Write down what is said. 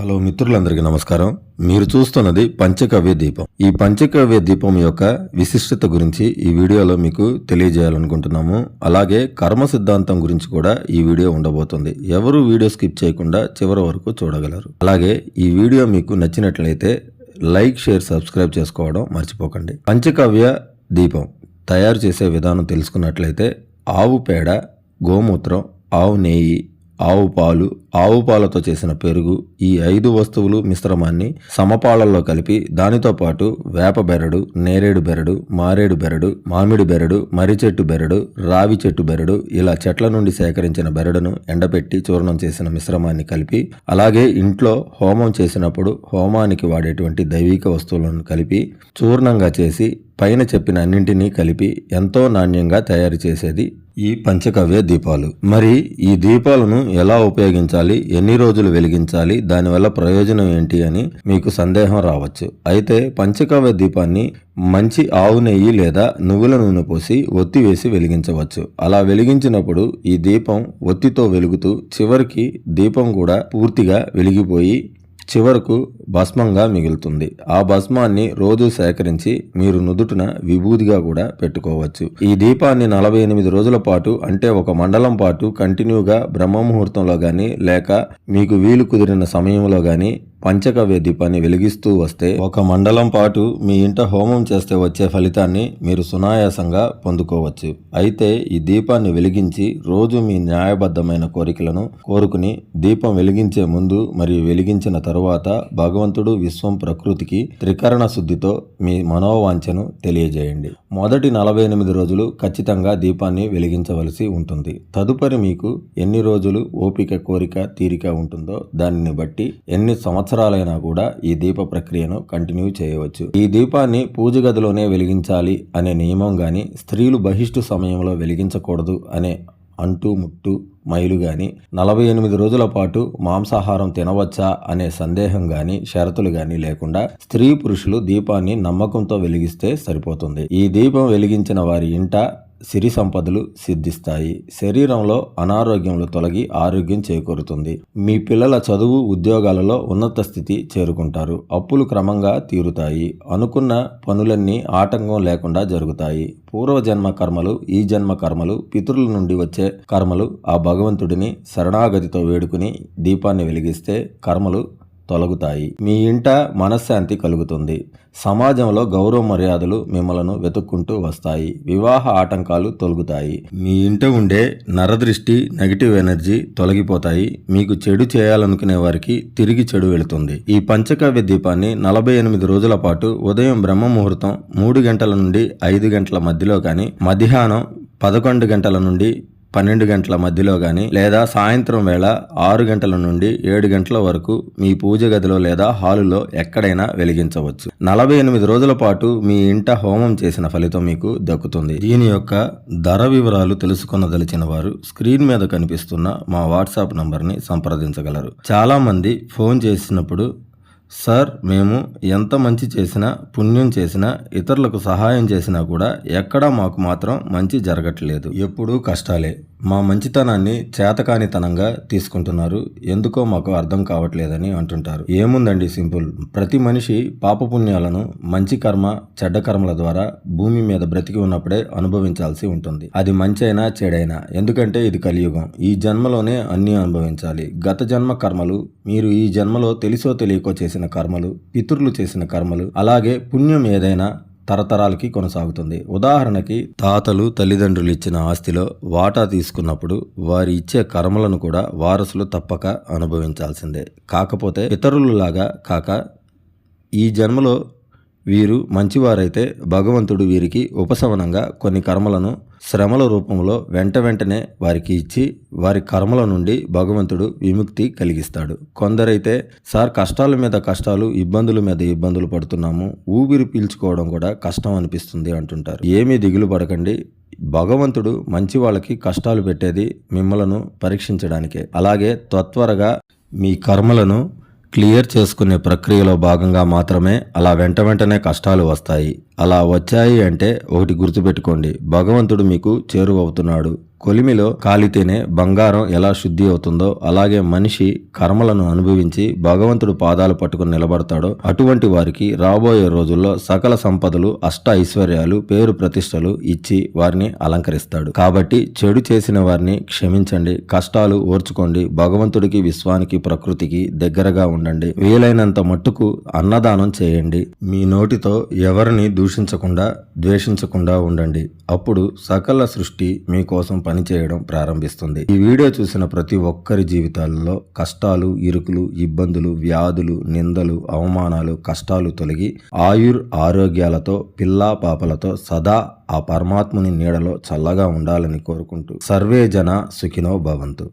Hello మిత్రులందరికీ నమస్కారం. మీరు చూస్తున్నది పంచకవ్య దీపం. ఈ పంచకవ్య దీపం యొక్క విశిష్టత గురించి ఈ వీడియోలో మీకు తెలియజేయాలనుకుంటున్నాము. అలాగే కర్మ సిద్ధాంతం గురించి కూడా ఈ వీడియో ఉండబోతుంది. ఎవరు వీడియో స్కిప్ చేయకుండా చివరి వరకు చూడగలరు. అలాగే ఈ వీడియో మీకు నచ్చినట్లయితే లైక్ షేర్ సబ్స్క్రైబ్ చేసుకోవడం మర్చిపోకండి. పంచకవ్య దీపం తయారు చేసే విధానం తెలుసుకున్నట్లయితే ఆవు పేడ గోమూత్రం ఆవు నెయ్యి ఆవు పాలు ఆవు పాలతో చేసిన పెరుగు ఈ ఐదు వస్తువులు మిశ్రమాన్ని సమపాలల్లో కలిపి దానితో పాటు వేప బెరడు నేరేడు బెరడు మారేడు బెరడు మామిడి బెరడు మర్రి చెట్టు బెరడు రావి చెట్టు బెరడు ఇలా చెట్ల నుండి సేకరించిన బెరడును ఎండపెట్టి చూర్ణం చేసిన మిశ్రమాన్ని కలిపి అలాగే ఇంట్లో హోమం చేసినప్పుడు హోమానికి వాడేటువంటి దైవిక వస్తువులను కలిపి చూర్ణంగా చేసి పైన చెప్పిన అన్నింటినీ కలిపి ఎంతో నాణ్యంగా తయారు చేసేది ఈ పంచకవ్య దీపాలు. మరి ఈ దీపాలను ఎలా ఉపయోగించాలి? ఎన్ని రోజులు వెలిగించాలి? దానివల్ల ప్రయోజనం ఏంటి అని మీకు సందేహం రావచ్చు. అయితే పంచకవ్య దీపాన్ని మంచి ఆవు నెయ్యి లేదా నువ్వుల నూనె పోసి ఒత్తి వేసి వెలిగించవచ్చు. అలా వెలిగించినప్పుడు ఈ దీపం ఒత్తితో వెలుగుతూ చివరికి దీపం కూడా పూర్తిగా వెలిగిపోయి చివరకు భస్మంగా మిగులుతుంది. ఆ భస్మాన్ని రోజు సేకరించి మీరు నుదుటిన విభూదిగా కూడా పెట్టుకోవచ్చు. ఈ దీపాన్ని నలభై ఎనిమిది రోజుల పాటు అంటే ఒక మండలం పాటు కంటిన్యూగా బ్రహ్మ ముహూర్తంలో గాని లేక మీకు వీలు కుదిరిన సమయంలో గాని పంచకవ్య దీపాన్ని వెలిగిస్తూ వస్తే ఒక మండలం పాటు మీ ఇంట హోమం చేస్తే వచ్చే ఫలితాన్ని మీరు సునాయాసంగా పొందుకోవచ్చు. అయితే ఈ దీపాన్ని వెలిగించి రోజు మీ న్యాయబద్ధమైన కోరికలను కోరుకుని దీపం వెలిగించే ముందు మరియు వెలిగించిన తరువాత భగవంతుడు విశ్వం ప్రకృతికి త్రికరణ శుద్ధితో మీ మనోవాంఛను తెలియజేయండి. మొదటి నలభై ఎనిమిది రోజులు ఖచ్చితంగా దీపాన్ని వెలిగించవలసి ఉంటుంది. తదుపరి మీకు ఎన్ని రోజులు ఓపిక కోరిక తీరిక ఉంటుందో దానిని బట్టి ఎన్ని సంవత్సరాలైనా కూడా ఈ దీప ప్రక్రియను కంటిన్యూ చేయవచ్చు. ఈ దీపాన్ని పూజ గదిలోనే వెలిగించాలి అనే నియమం కానీ స్త్రీలు బహిష్టు సమయంలో వెలిగించకూడదు అనే అంటు ముట్టు మైలు గాని నలభై ఎనిమిది రోజుల పాటు మాంసాహారం తినవచ్చా అనే సందేహం గాని షరతులు గాని లేకుండా స్త్రీ పురుషులు దీపాన్ని నమ్మకంతో వెలిగిస్తే సరిపోతుంది. ఈ దీపం వెలిగించిన వారి ఇంట సిరి సంపదలు సిద్ధిస్తాయి. శరీరంలో అనారోగ్యములు తొలగి ఆరోగ్యం చేకూరుతుంది. మీ పిల్లల చదువు ఉద్యోగాలలో ఉన్నత స్థితి చేరుకుంటారు. అప్పులు క్రమంగా తీరుతాయి. అనుకున్న పనులన్నీ ఆటంకం లేకుండా జరుగుతాయి. పూర్వజన్మ కర్మలు ఈ జన్మ కర్మలు పితరుల నుండి వచ్చే కర్మలు ఆ భగవంతుడిని శరణాగతితో వేడుకుని దీపాన్ని వెలిగిస్తే కర్మలు తొలగుతాయి. మీ ఇంట మనశ్శాంతి కలుగుతుంది. సమాజంలో గౌరవ మర్యాదలు మిమ్మలను వెతుక్కుంటూ వస్తాయి. వివాహ ఆటంకాలు తొలగుతాయి. మీ ఇంట ఉండే నరదృష్టి నెగిటివ్ ఎనర్జీ తొలగిపోతాయి. మీకు చెడు చేయాలనుకునే వారికి తిరిగి చెడు వెళుతుంది. ఈ పంచకవ్య దీపాన్ని నలభై ఎనిమిది రోజుల పాటు ఉదయం బ్రహ్మ ముహూర్తం మూడు గంటల నుండి ఐదు గంటల మధ్యలో కానీ మధ్యాహ్నం పదకొండు గంటల నుండి పన్నెండు గంటల మధ్యలో కానీ లేదా సాయంత్రం వేళ ఆరు గంటల నుండి ఏడు గంటల వరకు మీ పూజ గదిలో లేదా హాలులో ఎక్కడైనా వెలిగించవచ్చు. నలభై ఎనిమిది రోజుల పాటు మీ ఇంట హోమం చేసిన ఫలితం మీకు దక్కుతుంది. దీని యొక్క ధర వివరాలు తెలుసుకొనదలిచిన వారు స్క్రీన్ మీద కనిపిస్తున్న మా వాట్సాప్ నంబర్ని సంప్రదించగలరు. చాలా మంది ఫోన్ చేసినప్పుడు సార్ మేము ఎంత మంచి చేసినా పుణ్యం చేసినా ఇతరులకు సహాయం చేసినా కూడా ఎక్కడా మాకు మాత్రం మంచి జరగట్లేదు. ఎప్పుడూ కష్టాలే. మా మంచితనాన్ని చేతకానితనంగా తీసుకుంటున్నారు. ఎందుకో మాకు అర్థం కావట్లేదని అంటుంటారు. ఏముందండి సింపుల్? ప్రతి మనిషి పాపపుణ్యాలను మంచి కర్మ చెడ్డ కర్మల ద్వారా భూమి మీద బ్రతికి ఉన్నప్పుడే అనుభవించాల్సి ఉంటుంది. అది మంచి అయినా చెడైనా. ఎందుకంటే ఇది కలియుగం. ఈ జన్మలోనే అన్నీ అనుభవించాలి. గత జన్మ కర్మలు మీరు ఈ జన్మలో తెలిసో తెలియకో చేసిన కర్మలు పితృలు చేసిన కర్మలు అలాగే పుణ్యం ఏదైనా తరతరాలకి కొనసాగుతుంది. ఉదాహరణకి తాతలు తల్లిదండ్రులు ఇచ్చిన ఆస్తిలో వాటా తీసుకున్నప్పుడు వారి ఇచ్చే కర్మలను కూడా వారసులు తప్పక అనుభవించాల్సిందే. కాకపోతే ఇతరులలాగా కాక ఈ జన్మలో వీరు మంచివారైతే భగవంతుడు వీరికి ఉపశమనంగా కొన్ని కర్మలను శ్రమల రూపంలో వెంట వెంటనే వారికి ఇచ్చి వారి కర్మల నుండి భగవంతుడు విముక్తి కలిగిస్తాడు. కొందరైతే సార్ కష్టాల మీద కష్టాలు ఇబ్బందుల మీద ఇబ్బందులు పడుతున్నాము. ఊపిరి పీల్చుకోవడం కూడా కష్టం అనిపిస్తుంది అంటుంటారు. ఏమీ దిగులు పడకండి. భగవంతుడు మంచి వాళ్ళకి కష్టాలు పెట్టేది మిమ్మలను పరీక్షించడానికే. అలాగే త్వత్వరగా మీ కర్మలను క్లియర్ చేసుకునే ప్రక్రియలో భాగంగా మాత్రమే అలా వెంట వెంటనే కష్టాలు వస్తాయి. అలా వచ్చాయి అంటే ఒకటి గుర్తుపెట్టుకోండి. భగవంతుడు మీకు చేరువవుతున్నాడు. కొలిమిలో కాలితేనే బంగారం ఎలా శుద్ధి అవుతుందో అలాగే మనిషి కర్మలను అనుభవించి భగవంతుడు పాదాలు పట్టుకుని నిలబడతాడో అటువంటి వారికి రాబోయే రోజుల్లో సకల సంపదలు అష్ట ఐశ్వర్యాలు పేరు ప్రతిష్టలు ఇచ్చి వారిని అలంకరిస్తాడు. కాబట్టి చెడు చేసిన వారిని క్షమించండి కష్టాలు ఓర్చుకోండి భగవంతుడికి విశ్వానికి ప్రకృతికి దగ్గరగా ఉండండి. వీలైనంత మట్టుకు అన్నదానం చేయండి. మీ నోటితో ఎవరిని దూషించకుండా ద్వేషించకుండా ఉండండి. అప్పుడు సకల సృష్టి మీకోసం పనిచేయడం ప్రారంభిస్తుంది. ఈ వీడియో చూసిన ప్రతి ఒక్కరి జీవితాల్లో కష్టాలు ఇరుకులు ఇబ్బందులు వ్యాధులు నిందలు అవమానాలు కష్టాలు తొలగి ఆయుర్ ఆరోగ్యాలతో పిల్లా పాపలతో సదా ఆ పరమాత్ముని నీడలో చల్లగా ఉండాలని కోరుకుంటూ. సర్వే జన సుఖినో భవంతు.